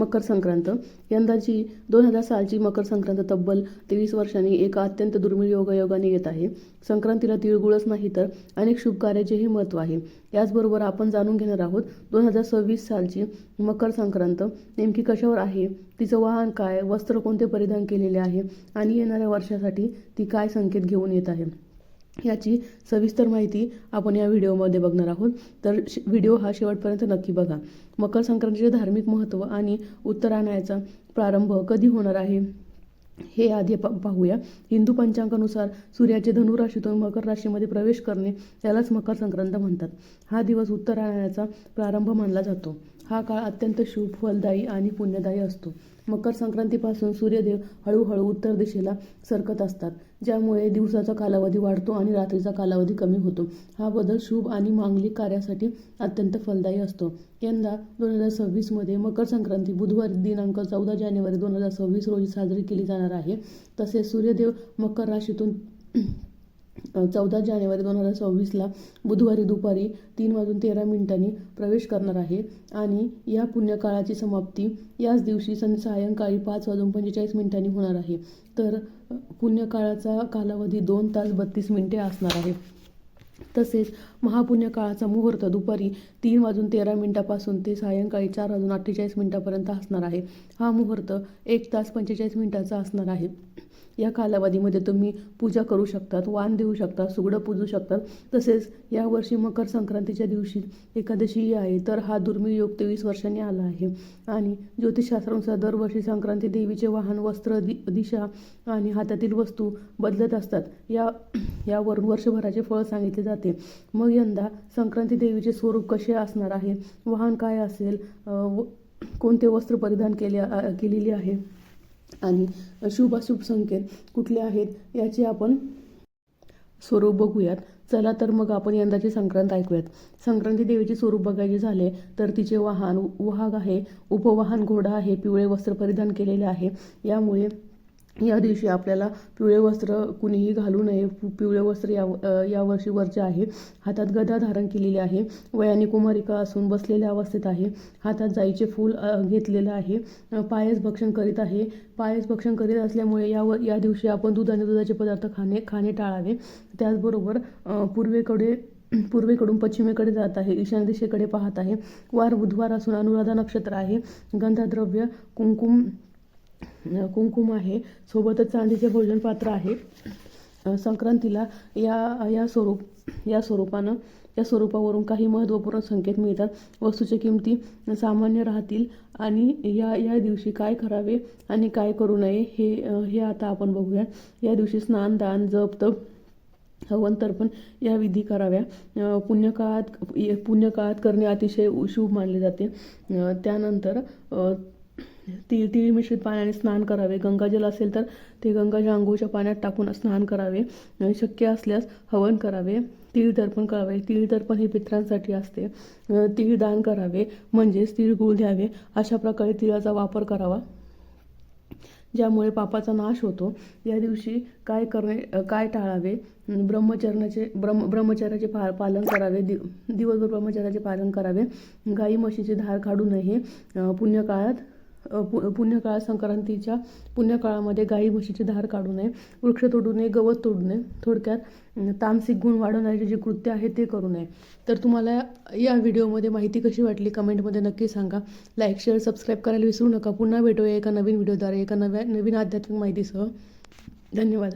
मकर संक्रांत. यंदाची दोन हजार सालची मकर संक्रांत तब्बल तेवीस वर्षांनी एका अत्यंत दुर्मिळ योगायोगाने येत आहे. संक्रांतीला तिळगुळच नाही तर अनेक शुभ कार्याचेही महत्त्व आहे. याचबरोबर आपण जाणून घेणार आहोत दोन हजार सव्वीस सालची मकर संक्रांत. नेमकी कशावर आहे? तिचं वाहन काय? वस्त्र कोणते परिधान केलेले आहे? आणि येणाऱ्या वर्षासाठी ती काय संकेत घेऊन येत आहे? याची सविस्तर माहिती आपण या व्हिडिओमध्ये बघणार आहोत. तर श- व्हिडिओ हा शेवटपर्यंत नक्की बघा. मकर संक्रांतीचे धार्मिक महत्त्व आणि उत्तरायणाचा प्रारंभ कधी होणार आहे हे आधी पा पाहूया. हिंदू पंचांगानुसार सूर्याचे धनुराशीतून मकर राशीमध्ये प्रवेश करणे यालाच मकर संक्रांत म्हणतात. हा दिवस उत्तरायणाचा प्रारंभ मानला जातो. हा काळ अत्यंत शुभ फलदायी आणि पुण्यदायी असतो. मकर संक्रांतीपासून सूर्यदेव हळूहळू उत्तर दिशेला सरकत असतात. ज्यामुळे दिवसाचा कालावधी वाढतो आणि रात्रीचा कालावधी कमी होतो. हा बदल शुभ आणि मांगलिक कार्यासाठी अत्यंत फलदायी असतो. यंदा दोन हजार सव्वीसमध्ये मकर संक्रांती बुधवारी दिनांक चौदा जानेवारी दोन हजार सव्वीस रोजी साजरी केली जाणार आहे. तसेच सूर्यदेव मकर राशीतून चौदा जानेवारी दोन हजार सव्वीसला बुधवारी दुपारी तीन वाजून तेरा मिनिटांनी प्रवेश करणार आहे. आणि या पुण्यकाळाची समाप्ती याच दिवशी सं सायंकाळी पाच वाजून पंचेचाळीस मिनिटांनी होणार आहे. तर पुण्यकाळाचा कालावधी दोन तास बत्तीस मिनिटे असणार आहे. तसेच महापुण्यकाळाचा मुहूर्त दुपारी तीन वाजून तेरा मिनिटापासून ते सायंकाळी चार वाजून अठ्ठेचाळीस मिनिटापर्यंत असणार आहे. हा मुहूर्त एक तास पंचेचाळीस मिनिटाचा असणार आहे. या कालावधीमध्ये तुम्ही पूजा करू शकतात वाण देऊ शकता सुगडं पूजू शकतात. तसेच यावर्षी मकर संक्रांतीच्या दिवशी एकादशीही आहे तर हा दुर्मिळ योग तेवीस वर्षांनी आला आहे. आणि ज्योतिषशास्त्रानुसार दरवर्षी संक्रांती देवीचे वाहन वस्त्र दि दिशा आणि हातातील वस्तू बदलत असतात. या यावरून वर्षभराचे फळ सांगितले जाते. मग यंदा संक्रांती देवीचे स्वरूप कसे असणार आहे? वाहन काय असेल? व कोणते वस्त्र परिधान केले केलेली आहे? आणि शुभ अशुभ संकेत कुठले आहेत याचे आपण स्वरूप बघूयात. चला तर मग आपण यंदाची संक्रांत ऐकूयात. संक्रांती देवीचे स्वरूप बघायचे झाले तर तिचे वाहन वाहक आहे उपवाहन घोडा आहे पिवळे वस्त्र परिधान केलेले आहे. यामुळे या दिवशी आपल्याला पिवळे वस्त्र कुणीही घालू नये. पिवळे वस्त्र या यावर्षी वरचे आहे. हातात गदा धारण केलेली आहे. वयाने कुमारिका असून बसलेल्या अवस्थेत आहे. हातात जाईचे फूल घेतलेलं आहे. पायस भक्षण करीत आहे. पायस भक्षण करीत असल्यामुळे यावर या दिवशी आपण दूध आणि दुधाचे पदार्थ खाणे खाणे टाळावे. त्याचबरोबर पूर्वेकडे पूर्वेकडून पश्चिमेकडे जात आहे. ईशान्य दिशेकडे पाहत आहे. वार बुधवार असून अनुराधा नक्षत्र आहे. गंधाद्रव्य कुंकुम कुंकुम आहे. सोबतच चांदीचे भोजन पात्र आहे संक्रांतीला या या स्वरूप या स्वरूपानं या स्वरूपावरून काही महत्त्वपूर्ण संकेत मिळतात. वस्तूच्या किमती सामान्य राहतील आणि या या दिवशी काय करावे आणि काय करू नये हे हे आता आपण बघूया. या दिवशी स्नान दान जप तप हवन तर्पण या विधी कराव्या. पुण्यकाळात पुण्यकाळात करणे अतिशय शुभ मानले जाते. त्यानंतर तीळ तीळ मिश्रित पाण्याने स्नान करावे. गंगाजल असेल तर ते गंगाच्या आंघोळच्या पाण्यात टाकून स्नान करावे. शक्य असल्यास हवन करावे. तीळ तर्पण करावे. तीळ तर्पण हे पित्रांसाठी असते. तीळ दान करावे. म्हणजेच तीळगुळ द्यावे. अशा प्रकारे तिळाचा वापर करावा. ज्यामुळे पापाचा नाश होतो. या दिवशी काय करणे काय टाळावे? ब्रह्मचरणाचे ब्रह्मचर्याचे ब्रह्म ब्रह्मचर्याचे पा पालन करावे. दि दिवसभर ब्रह्मचर्याचे पालन करावे. गाई म्हशीचे धार काढू नये. पुण्यकाळात पु पुण्यकाळात संक्रांतीच्या पुण्यकाळामध्ये गाई म्हशीचे धार काढू नये वृक्ष तोडू नये गवत तोडू नये. थोडक्यात तामसिक गुण वाढवणारे जे कृत्य आहे ते करू नये. तर तुम्हाला या व्हिडिओमध्ये माहिती कशी वाटली कमेंटमध्ये नक्की सांगा. लाईक शेअर सबस्क्राईब करायला विसरू नका. पुन्हा भेटूया एका नवीन व्हिडिओद्वारे एका नव्या नवीन आध्यात्मिक माहितीसह. धन्यवाद.